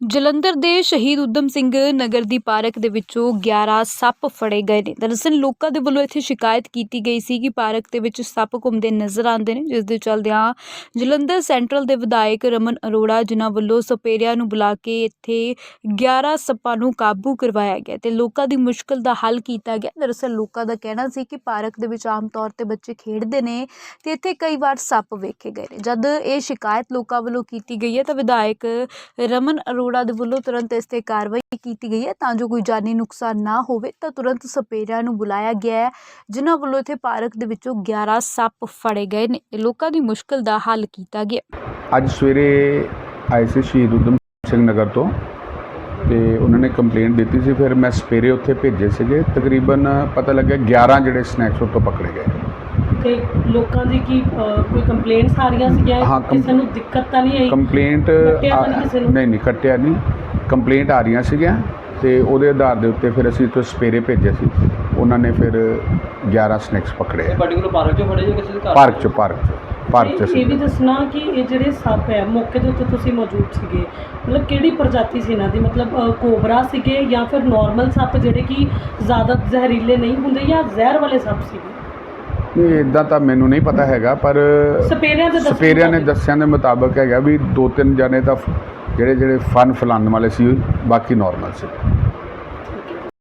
ਜਲੰਧਰ ਦੇ ਸ਼ਹੀਦ ਊਧਮ ਸਿੰਘ ਨਗਰ ਦੀ ਪਾਰਕ ਦੇ ਵਿੱਚੋਂ 11 ਸੱਪ ਫੜੇ ਗਏ ਨੇ। ਦਰਅਸਲ ਲੋਕਾਂ ਦੇ ਵੱਲੋਂ ਇੱਥੇ ਸ਼ਿਕਾਇਤ ਕੀਤੀ ਗਈ ਸੀ ਕਿ ਪਾਰਕ ਦੇ ਵਿੱਚ ਸੱਪ ਘੁੰਮਦੇ ਨਜ਼ਰ ਆਉਂਦੇ ਨੇ, ਜਿਸ ਦੇ ਚਲਦਿਆਂ ਜਲੰਧਰ ਸੈਂਟਰਲ ਦੇ ਵਿਧਾਇਕ ਰਮਨ ਅਰੋੜਾ ਜਿਨ੍ਹਾਂ ਵੱਲੋਂ ਸਪੇਰਿਆਂ ਨੂੰ ਬੁਲਾ ਕੇ ਇੱਥੇ 11 ਸੱਪਾਂ ਨੂੰ ਕਾਬੂ ਕਰਵਾਇਆ ਗਿਆ ਤੇ ਲੋਕਾਂ ਦੀ ਮੁਸ਼ਕਲ ਦਾ ਹੱਲ ਕੀਤਾ ਗਿਆ। ਦਰਅਸਲ ਲੋਕਾਂ ਦਾ ਕਹਿਣਾ ਸੀ ਕਿ ਪਾਰਕ ਦੇ ਵਿੱਚ ਆਮ ਤੌਰ ਤੇ ਬੱਚੇ ਖੇਡਦੇ ਨੇ ਤੇ ਇੱਥੇ ਕਈ ਵਾਰ ਸੱਪ ਵੇਖੇ ਗਏ ਨੇ। ਜਦ ਇਹ ਸ਼ਿਕਾਇਤ ਲੋਕਾਂ ਵੱਲੋਂ ਕੀਤੀ ਗਈ ਹੈ ਤਾਂ ਵਿਧਾਇਕ ਰਮਨ ਅਰੋੜਾ ਦੇ ਵੱਲੋਂ ਤੁਰੰਤ ਇਸ ਤੇ ਕਾਰਵਾਈ ਕੀਤੀ ਗਈ ਹੈ। ਤਾਂ ਜੋ ਕੋਈ ਜਾਨੀ ਨੁਕਸਾਨ ਨਾ ਹੋਵੇ, ਤਾਂ ਤੁਰੰਤ ਸਪੇਰਿਆਂ ਨੂੰ ਬੁਲਾਇਆ ਗਿਆ ਹੈ, ਜਿਨ੍ਹਾਂ ਵੱਲੋਂ ਇੱਥੇ ਪਾਰਕ ਦੇ ਵਿੱਚੋਂ 11 ਸੱਪ ਫੜੇ ਗਏ ਨੇ। ਲੋਕਾਂ ਦੀ ਮੁਸ਼ਕਲ ਦਾ ਹੱਲ ਕੀਤਾ ਗਿਆ। ਅੱਜ ਸਵੇਰੇ ਆਏ ਸੀ ਸ਼ਹੀਦ ਊਧਮ ਸਿੰਘ ਨਗਰ ਤੋਂ ਤੇ ਉਹਨਾਂ ਨੇ ਕੰਪਲੇਂਟ ਦਿੱਤੀ ਸੀ। ਫਿਰ ਮੈਂ ਸਵੇਰੇ ਉੱਥੇ ਭੇਜੇ ਸੀਗੇ। ਤਕਰੀਬਨ ਪਤਾ ਲੱਗਿਆ 11 ਜਿਹੜੇ ਸਨੈਕਸ ਉੱਥੋਂ ਪਕੜੇ ਗਏ। ਤੇ ਲੋਕਾਂ ਦੀ ਕੀ ਅਹ, ਕੋਈ ਕੰਪਲੇਂਟਸ ਆ ਰਹੀਆਂ ਸੀਗੀਆਂ? ਹਾਂ, ਕੰਪ- ਕਿਸੇ ਨੂੰ ਦਿੱਕਤ ਤਾਂ ਨਹੀਂ ਆਈ? ਕੰਪਲੇਂਟ ਕੱਟਿਆ ਤਾਂ ਨਹੀਂ ਕਿਸੇ ਨੂੰ? ਨਹੀਂ ਨਹੀਂ ਕੱਟਿਆ ਨਹੀਂ। ਕੰਪਲੇਂਟ ਆ ਰਹੀਆਂ ਸੀਗੀਆਂ ਤੇ ਉਹਦੇ ਆਧਾਰ ਦੇ ਉੱਤੇ ਫਿਰ ਅਸੀਂ ਤੋਂ ਸਵੇਰੇ ਭੇਜੇ ਸੀ। ਉਹਨਾਂ ਨੇ ਫਿਰ 11 ਸਨੈਕਸ ਪਕੜੇ ਆ। ਪਾਰਟਿਕੂਲਰ ਪਾਰਕ ਚੋਂ ਫੜੇ ਜੋ ਕਿਸੇ ਦੇ ਘਰ? ਪਾਰਕ ਚ ਪਾਰਕ ਚ ਪਾਰਕ ਚ ਇਹ- ਵੀ ਦੱਸਣਾ ਕਿ ਇਹ ਜਿਹੜੇ ਸੱਪ ਹੈ ਮੌਕੇ ਦੇ ਉੱਤੇ ਤੁਸੀਂ ਮੌਜੂਦ ਸੀਗੇ। ਮਤਲਬ ਕਿਹੜੀ ਪ੍ਰਜਾਤੀ ਸੀ ਇਹਨਾਂ ਦੀ? ਮਤਲਬ ਕੋਬਰਾ ਸੀਗੇ ਜਾਂ ਫਿਰ ਨਾਰਮਲ ਸੱਪ ਜਿਹੜੇ ਕਿ ਜ਼ਿਆਦਾ ਜ਼ਹਿਰੀਲੇ ਨਹੀਂ ਹੁੰਦੇ ਜਾਂ ਜ਼ਹਿਰ ਵਾਲੇ ਸੱਪ ਸੀਗੇ? ਨਹੀਂ ਇਦਾਂ ਤਾਂ ਮੈਨੂੰ ਨਹੀਂ ਪਤਾ ਹੈਗਾ ਪਰ ਸਪੇਰਿਆਂ ਦੇ ਦੱਸਣ ਸਪੇਰਿਆਂ ਨੇ ਮੁਤਾਬਿਕ। ਦੱਸਿਆਂ ਦੇ ਮੁਤਾਬਕ ਹੈਗਾ ਵੀ ਦੋ ਤਿੰਨ ਜਣੇ ਤਾਂ ਫ- ਜਿਹੜੇ ਜਿਹੜੇ ਫਨ ਫਲਾਉਣ ਵਾਲੇ ਸੀ ਬਾਕੀ ਨਾਰਮਲ ਸੀ